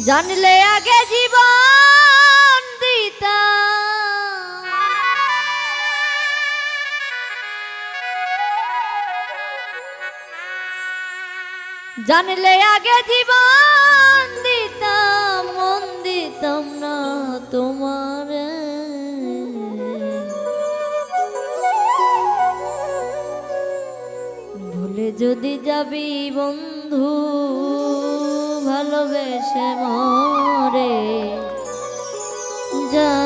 জানলে আগে জীবন দিতা জানলে আগে জীবন দিতাম, মন দিতাম না তোমার। ভুলে যদি যাবি বন্ধু ভালোবেসে মরে। জানে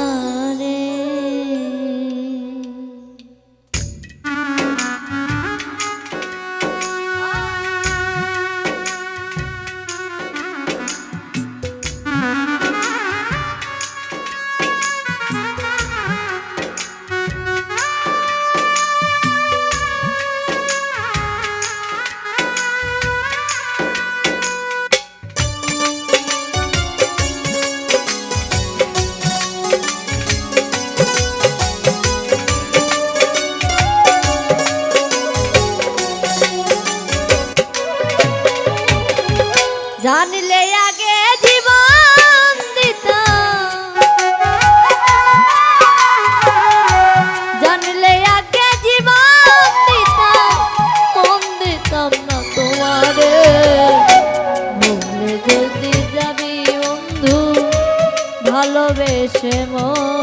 জানলে আগে জীবন দিতাম জানলে আগে জীবন দিতাম মন দিতাম না তোমারে। ভুলে যদি যাবি বন্ধু, ভালোবেসে মরে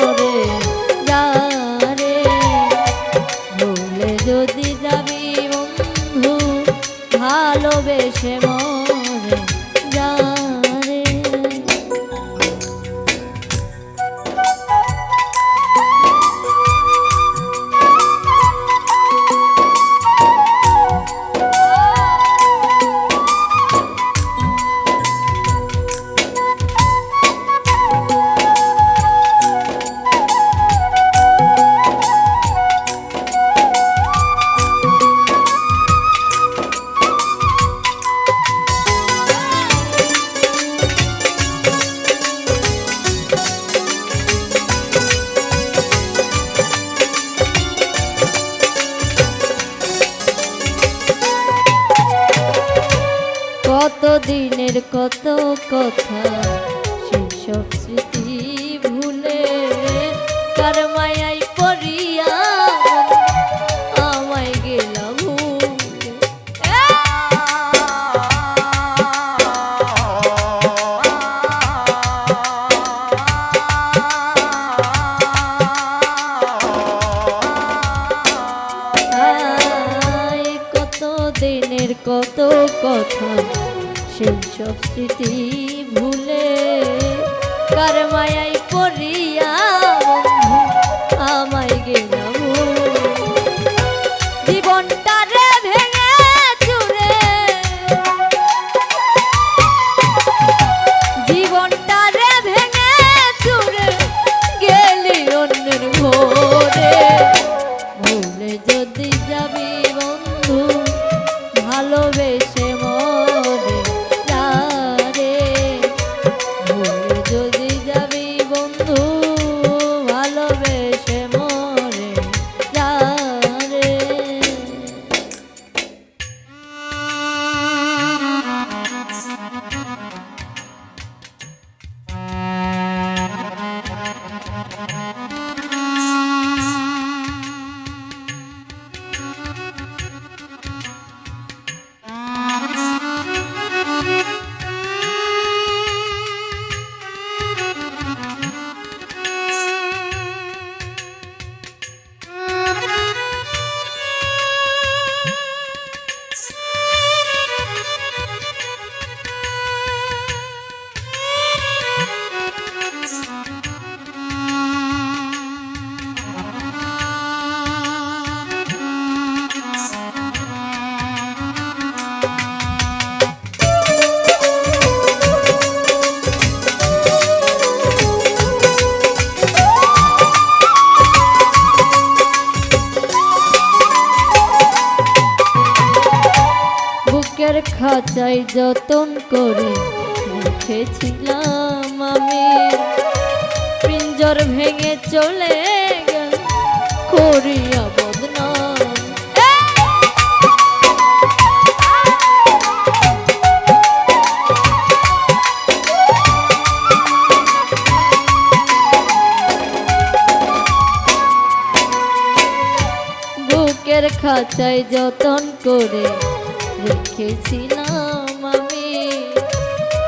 দিনের কত কথা, সেসব স্মৃতি ভুলে কার মায়াই পড়িয়া আমায় গেলাম। কত দিনের কত কথা সেই সব স্মৃতি ভুলে কার মায়াই পড়িয়া সোনার খাঁচায় যতন করে রেখেছিলাম আমি। পিঞ্জর ভেঙে চলে গেল করিয়া বুকের যতন করে রেখেছিলাম আমি।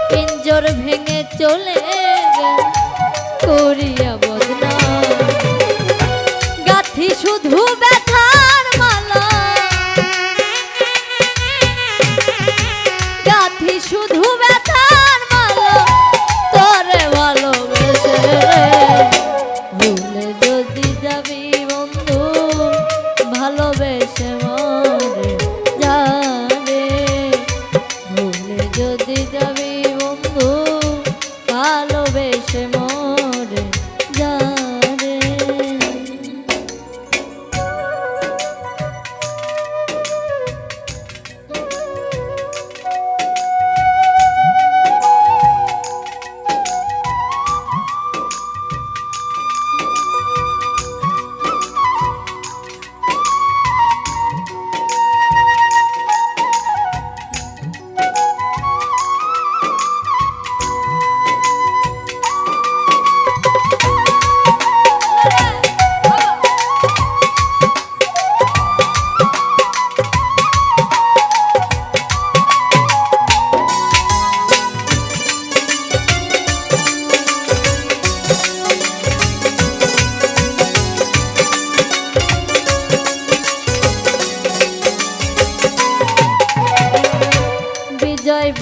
পিঞ্জর ভেঙে চলে করিয়া বদনাম। গাথি শুধু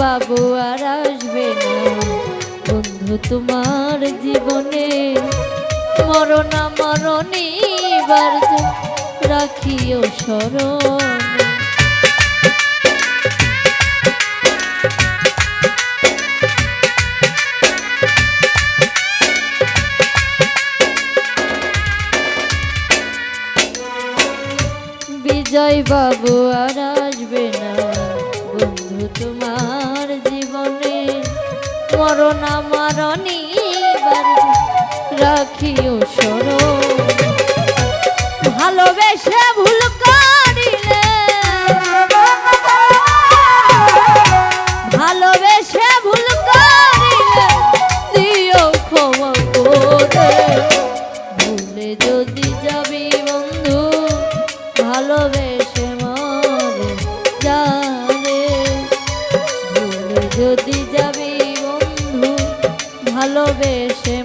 বাবু আর আসবে না। বন্ধু তোমার জীবনে মরণা মরণী বার রাখিও স্মরণে। বিজয় বাবু রাখিও সর ভালোবেসে ভুল করিলে ভালোবেসে ভুল করিলে দিও ভুলে যদি যাবি বন্ধু, ভালোবেসে মরে যারে ভুলে যদি যাবি বন্ধু, ভালোবেসে